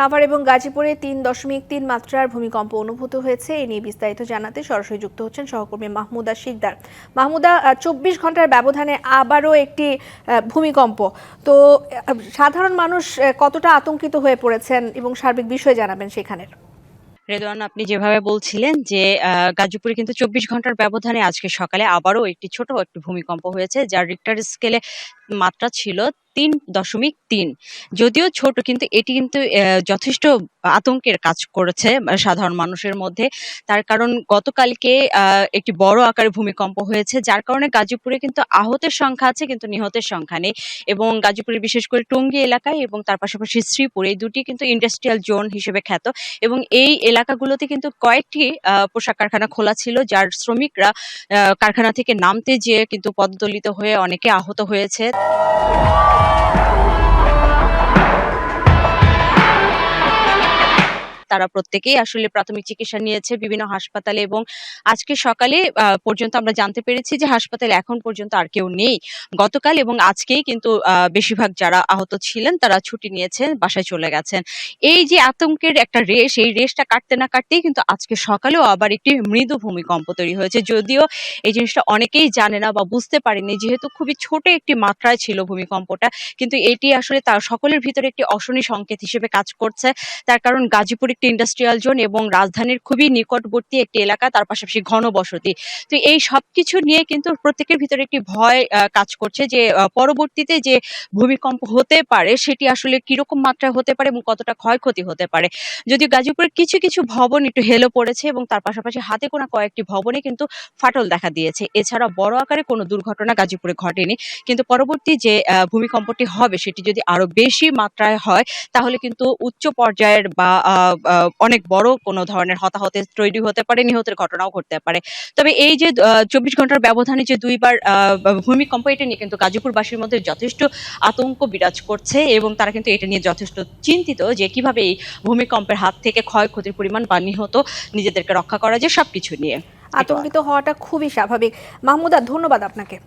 সাভার এবং গাজীপুরে তিন দশমিক তিন মাত্রার ভূমিকম্প অনুভূত হয়েছে। এ নিয়ে বিস্তারিত জানাতে সরাসরি যুক্ত হচ্ছেন সহকর্মী মাহমুদা শিকদার। মাহমুদা চব্বিশ ঘণ্টার ব্যবধানে আবারও একটি ভূমিকম্প। তো সাধারণ মানুষ কতটা আতঙ্কিত হয়ে পড়েছেন এবং সার্বিক বিষয় জানাবেন সেখানের? রেদওয়ান, আপনি যেভাবে বলছিলেন যে গাজীপুরে কিন্তু চব্বিশ ঘণ্টার ব্যবধানে আজকে সকালে আবারও একটি ছোট একটি ভূমিকম্প হয়েছে, যার রিক্টার স্কেলে মাত্রা ছিল তিন দশমিক তিন। যদিও ছোট, কিন্তু এটি কিন্তু যথেষ্ট আতঙ্কের কাজ করেছে সাধারণ মানুষের মধ্যে। তার কারণ গতকালকে একটি বড় আকারে ভূমিকম্প হয়েছে, যার কারণে গাজীপুরে কিন্তু আহতের সংখ্যা আছে, কিন্তু নিহতের সংখ্যা নেই। এবং গাজীপুরে বিশেষ করে টঙ্গী এলাকায় এবং তার পাশাপাশি শ্রীপুর এই দুটি কিন্তু ইন্ডাস্ট্রিয়াল জোন হিসেবে খ্যাত। এবং এই এলাকাগুলোতে কিন্তু কয়েকটি পোশাক কারখানা খোলা ছিল, যার শ্রমিকরা কারখানা থেকে নামতে যেয়ে কিন্তু পদদলিত হয়ে অনেকে আহত হয়েছে। Oh! তারা প্রত্যেকেই আসলে প্রাথমিক চিকিৎসা নিয়েছে বিভিন্ন হাসপাতালে এবং আজকে সকালে পর্যন্ত আমরা জানতে পেরেছি যে হাসপাতালে এখন পর্যন্ত আর কেউ নেই। গতকাল এবং আজকেই কিন্তু বেশিরভাগ যারা আহত ছিলেন তারা ছুটি নিয়েছেন, বাসায় চলে গেছেন। এই যে আতঙ্কের একটা রেশ, এই রেশটা কাটতে না কাটতেই কিন্তু আজকে সকালেও আবার একটি মৃদু ভূমিকম্প তৈরি হয়েছে। যদিও এই জিনিসটা অনেকেই জানে না বা বুঝতে পারেনি যেহেতু খুবই ছোট একটি মাত্রায় ছিল ভূমিকম্পটা, কিন্তু এটি আসলে তার সকলের ভিতরে একটি অশনি সংকেত হিসেবে কাজ করছে। তার কারণ গাজীপুর একটি ইন্ডাস্ট্রিয়াল জোন এবং রাজধানীর খুবই নিকটবর্তী একটি এলাকা, তার পাশাপাশি ঘনবসতি তো এই সবকিছু নিয়ে কিন্তু প্রত্যেকের ভিতরে একটি ভয় কাজ করছে যে পরবর্তীতে যে ভূমিকম্প হতে পারে, সেটি আসলে কীরকম মাত্রায় হতে পারে এবং কতটা ক্ষয়ক্ষতি হতে পারে। যদিও গাজীপুরের কিছু কিছু ভবন একটু হেলো পড়েছে এবং তার পাশাপাশি হাতে গোনা কয়েকটি ভবনে কিন্তু ফাটল দেখা দিয়েছে। এছাড়া বড় আকারে কোনো দুর্ঘটনা গাজীপুরে ঘটেনি। কিন্তু পরবর্তী যে ভূমিকম্পটি হবে, সেটি যদি আরও বেশি মাত্রায় হয়, তাহলে কিন্তু উচ্চ পর্যায়ের বা অনেক বড় কোনো ধরনের হতাহতের তৈরি হতে পারে, নিহতের ঘটনাও ঘটতে পারে। তবে এই যে চব্বিশ ঘণ্টার ব্যবধানে যে দুইবার ভূমিকম্প, এটা নিয়ে কিন্তু গাজীপুরবাসীর মধ্যে যথেষ্ট আতঙ্ক বিরাজ করছে এবং তারা কিন্তু এটা নিয়ে যথেষ্ট চিন্তিত যে কীভাবে এই ভূমিকম্পের হাত থেকে ক্ষয়ক্ষতির পরিমাণ বা নিহত নিজেদেরকে রক্ষা করা যায়, সবকিছু নিয়ে। আতঙ্কিত হওয়াটা খুবই স্বাভাবিক। মাহমুদা, ধন্যবাদ আপনাকে।